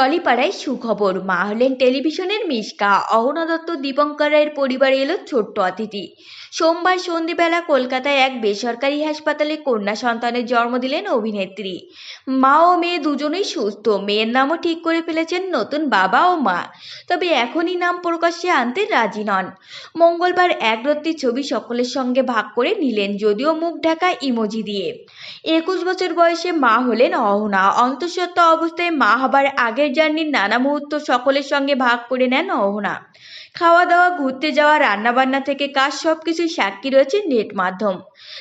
টলিপাড়ায় সুখবর। মা হলেন টেলিভিশনের মিশকা। অহনা দত্ত দীপঙ্কর রায়ের পরিবারে এলো ছোট্ট অতিথি। সোমবার সন্ধ্যেবেলা কলকাতায় এক বেসরকারি হাসপাতালে কন্যা সন্তানের জন্ম দিলেন অভিনেত্রী। মা ও মেয়ে দুজনেই সুস্থ। মেয়ের নামও ঠিক করে ফেলেছেন নতুন বাবা ও মা। তবে এখনই নাম প্রকাশ্যে আনতে রাজি নন। মঙ্গলবার এক রত্তি ছবি সকলের সঙ্গে ভাগ করে নিলেন, যদিও মুখ ঢাকা ইমোজি দিয়ে। একুশ বছর বয়সে মা হলেন অহনা। অন্তঃসত্ত্বা অবস্থায় মা হবার আগের জার্নির নানা মুহূর্ত সকলের সঙ্গে ভাগ করে নেন অহনা। খাওয়া দাওয়া ঘুরতে যাওয়া রান্নাবান্না থেকে কাজ সব কিছুর সাক্ষী রয়েছে নেট মাধ্যম।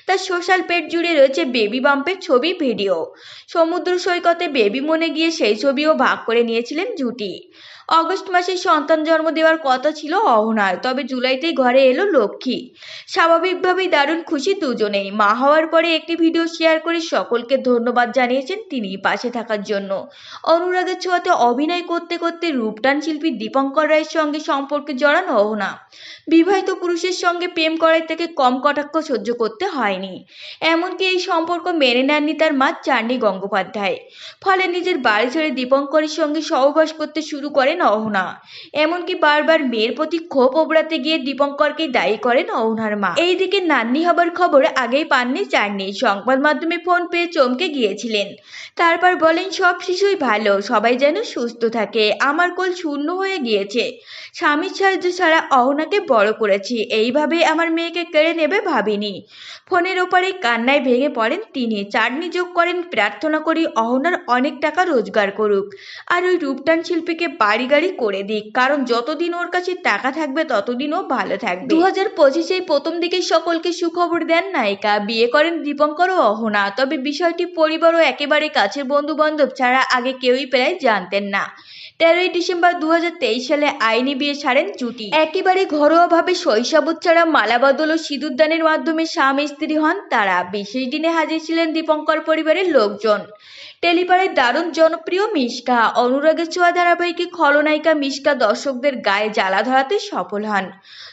তার সোশ্যাল পেট জুড়ে রয়েছে বেবি বাম্পের ছবি, ভিডিও। সমুদ্র সৈকতে বেবি মনে গিয়ে সেই ছবিও ভাগ করে নিয়েছিলেন জুটি। অগস্ট মাসে সন্তান জন্ম দেওয়ার কথা ছিল অহনার তবে জুলাইতেই ঘরে এলো লক্ষ্মী। স্বাভাবিকভাবেই দারুণ খুশি দুজনেই। মা হওয়ার পরে একটি ভিডিও শেয়ার করে সকলকে ধন্যবাদ জানিয়েছেন তিনি পাশে থাকার জন্য। অনুরাগের ছোঁয়াতে অভিনয় করতে করতে রূপটান শিল্পী দীপঙ্কর রায়ের সঙ্গে সম্পর্কে জড়ান অহনা বিবাহিত পুরুষের সঙ্গে প্রেম করাই থেকে কম কটাক্ষ সহ্য করতে হয়নি। এমনকি এই সম্পর্ক মেনে নেননি তার মা চান্ডী গঙ্গোপাধ্যায়। ফলে নিজের বাড়ি ছেড়ে দীপঙ্করের সঙ্গে সহবাস করতে শুরু করেন অহনা। এমনকি বারবার মেয়ের প্রতি ক্ষোভ ওবড়াতে গিয়ে দীপঙ্করকে দায়ী করেন অহনার মা। এইদিকে নান্নি হবার খবর আগেই পাননি চাননি সংবাদ মাধ্যমে ফোন পেয়ে চমকে গিয়েছিলেন। তারপর বলেন, সব শিশুই ভালো, সবাই যেন সুস্থ থাকে। আমার কোল শূন্য হয়ে গিয়েছে। স্বামীর সাহায্য ছাড়া অহনাকে বড় করেছি। এইভাবে আমার মেয়েকে কেড়ে নেবে ভাবিনি। ফোনের ওপারে কান্নায় ভেঙে পড়েন তিনি। চাটনি যোগ করেন, প্রার্থনা করি অহনার অনেক টাকা রোজগার করুক। আর ওই রূপটান শিল্পীকে বাড়ি গাড়ি করে দিক। কারণ যতদিন ওর কাছে টাকা থাকবে, ততদিন ও ভালো থাকবে। দু হাজার পঁচিশে প্রথম দিকে সকলকে সুখবর দেন নায়িকা। বিয়ে করেন দীপঙ্কর ও অহনা। তবে বিষয়টি পরিবার ও একেবারে কাছের বন্ধু বান্ধব ছাড়া আগে কেউই প্রায় জানতেন না। তেরোই ডিসেম্বর দু হাজার তেইশ সালে আইনি বিয়ে ছাড়েন জুটি। একেবারে ঘরোয়াভাবে শৈশবত ছাড়া মালাবদল ও সিঁদুরদানের মাধ্যমে স্বামী স্ত্রী হন তারা। বিশেষ দিনে হাজির ছিলেন দীপঙ্কর পরিবারের লোকজন। টেলিপাড়ের দারুণ জনপ্রিয় মিশকা। অনুরাগের ছোঁয়া ধারাবাহিকে খলনায়িকা মিশকা দর্শকদের গায়ে জ্বালা ধরাতে সফল হন।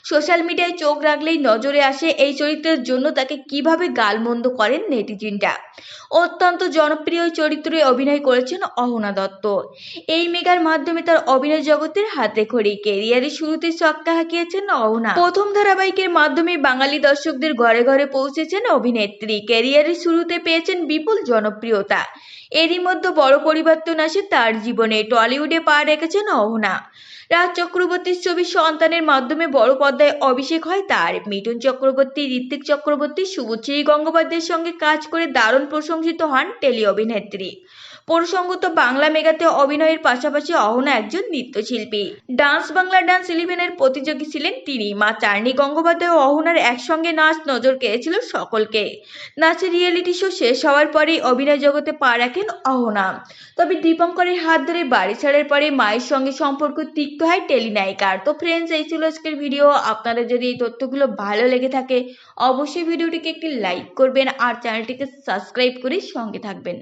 সোশ্যাল মিডিয়ায় চোখ রাখলেই নজরে আসে এই চরিত্রের জন্য তাকে কীভাবে গালমন্দ করেন নেটিজিনরা। অত্যন্ত জনপ্রিয় চরিত্রে অভিনয় করেছেন অহনা দত্ত। এই মেগার মাধ্যমে তার অভিনয় জগতের হাতে খড়ি। কেরিয়ারের শুরুতে ছক্কা হাঁকিয়েছেন অহনা। প্রথম ধারাবাহিকের মাধ্যমে বাঙালি দর্শকদের ঘরে ঘরে পৌঁছেছেন অভিনেত্রী। ক্যারিয়ারের শুরুতে পেয়েছেন বিপুল জনপ্রিয়তা। এরই মধ্যে বড় পরিবর্তন আসে তার জীবনে। টলিউডে পা রেখেছেন অহনা। রাজ চক্রবর্তীর ছবি সন্তানের মাধ্যমে বড় পর্দায় অভিষেক হয় তার। মিঠুন চক্রবর্তী, ঋত্বিক চক্রবর্তী, শুভশ্রী গঙ্গোপাধ্যায়ের সঙ্গে কাজ করে দারুণ প্রশংসিত হন টেলি অভিনেত্রী। প্রসঙ্গত বাংলা মেগাতে অভিনয়ের পাশাপাশি অহনা একজন নৃত্যশিল্পী। ডান্স বাংলা ডান্স ইলেভেনের প্রতিযোগী ছিলেন তিনি। মা চার্নি গঙ্গোপাধ্যায় ও অহনার একসঙ্গে নাচ নজর কেড়েছিল সকলকে। নাচের রিয়েলিটি শো শেষ হওয়ার পরেই অভিনয় জগতে পা রাখেন অহনা। তবে দীপঙ্করের হাত ধরে বাড়ি ছাড়ার পরে মায়ের সঙ্গে সম্পর্ক তিক্ত হয় টেলিনায়িকার। তো ফ্রেন্ডস এই ছিল আজকের ভিডিও আপনারা যদি এই তথ্যগুলো ভালো লেগে থাকে, অবশ্যই ভিডিওটিকে একটি লাইক করবেন আর চ্যানেলটিকে সাবস্ক্রাইব করে সঙ্গে থাকবেন।